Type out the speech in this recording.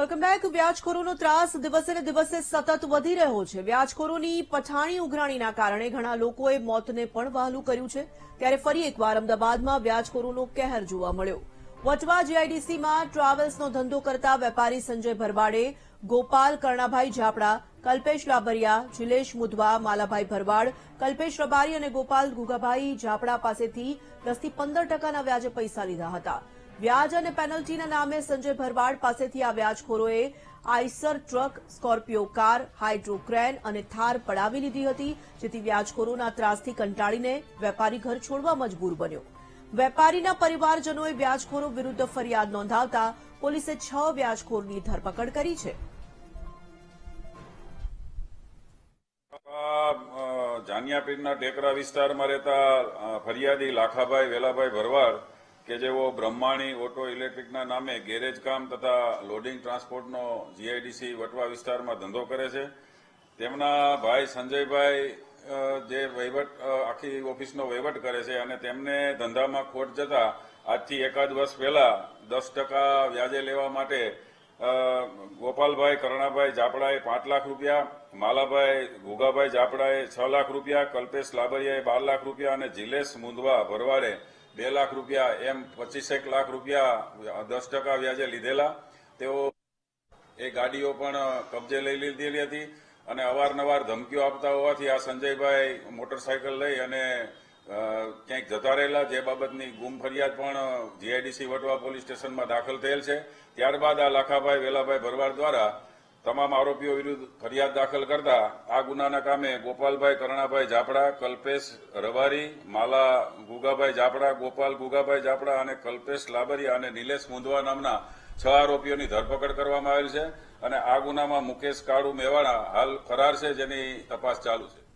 Welcome back વ્યાજખોરોનો ત્રાસ દિવસે ને દિવસે સતત વધી રહ્યો છે. વ્યાજખોરોની પઠાણી ઉઘરાણીના કારણે ઘણા લોકોએ મોતને પણ વહાલું કર્યું છે. ત્યારે ફરી એકવાર અમદાવાદમાં વ્યાજખોરોનો કહેર જોવા મળ્યો. વટવા જીઆઈડીસીમાં ટ્રાવેલ્સનો ધંધો કરતા વેપારી સંજય ભરવાડે ગોપાલ, કર્ણાભાઈ ઝાપડા, કલ્પેશ લાબરિયા જિલેશ મુધવા, માલાભાઈ ભરવાડ, કલ્પેશ રબારી અને ગોપાલ ગુગાભાઈ ઝાપડા પાસેથી દસથી પંદર ટકાના વ્યાજે પૈસા લીધા હતા. વ્યાજ અને પેનલ્ટીના નામે સંજય ભરવાડ પાસેથી આ વ્યાજખોરોએ Eicher truck, Scorpio car, hydro અને થાર પડાવી લીધી હતી, જેથી વ્યાજખોરોના ત્રાસથી કંટાળીને વેપારી ઘર છોડવા મજબૂર બન્યો. વેપારીના પરિવારજનોએ વ્યાજખોરો વિરુદ્ધ ફરિયાદ નોંધાવતા પોલીસે છ વ્યાજખોરની ધરપકડ કરી છે. જાનિયાપીરના ટેકરા વિસ્તારમાં રહેતા ફરિયાદી લાખાભાઈ વેલાભાઈ ભરવાડ કે જેઓ બ્રહ્માણી ઓટો ઇલેક્ટ્રિકના નામે ગેરેજ કામ તથા લોડિંગ ટ્રાન્સપોર્ટનો જીઆઈડીસી વટવા વિસ્તારમાં ધંધો કરે છે. તેમના ભાઈ સંજયભાઈ જે વહીવટ આખી ઓફિસનો વહીવટ કરે છે અને તેમને ધંધામાં ખોટ જતા આજથી એકાદ વર્ષ પહેલા દસ ટકા વ્યાજે લેવા માટે ગોપાલભાઈ, કરણાભાઈ જાપડાએ પાંચ લાખ રૂપિયા, માલાભાઈ ગુગાભાઈ જાપડાએ છ લાખ રૂપિયા, કલ્પેશ લાબરિયાએ બાર લાખ રૂપિયા અને જિલેશ મુંદવા ભરવાડે બે લાખ રૂપિયા, એમ પચીસેક લાખ રૂપિયા દસ ટકા વ્યાજે લીધેલા. તેઓ એ ગાડીઓ પણ કબજે લઈ લીધેલી હતી અને અવારનવાર ધમકીઓ આપતા હોવાથી આ સંજયભાઈ મોટરસાયકલ લઈ અને ક્યાંક જતા રહેલા. જે બાબતની ગુમ ફરિયાદ પણ જીઆઈડીસી વટવા પોલીસ સ્ટેશનમાં દાખલ થયેલ છે. ત્યારબાદ આ લાખાભાઈ વેલાભાઈ ભરવાડ દ્વારા તમામ આરોપીઓ વિરુદ્ધ ફરિયાદ દાખલ કરતા આ ગુનાના કામે ગોપાલભાઈ કરણાભાઈ જાપડા કલ્પેશ રબારી માલા ગુગાભાઈ જાપડા ગોપાલ ગુગાભાઈ જાપડા અને કલ્પેશ લાબરિયા અને નિલેશ મુંદવા નામના છ આરોપીઓની ધરપકડ કરવામાં આવેલ છે અને આ ગુનામાં મુકેશ કાળુ મેવાડા હાલ ફરાર છે જેની તપાસ ચાલુ છે.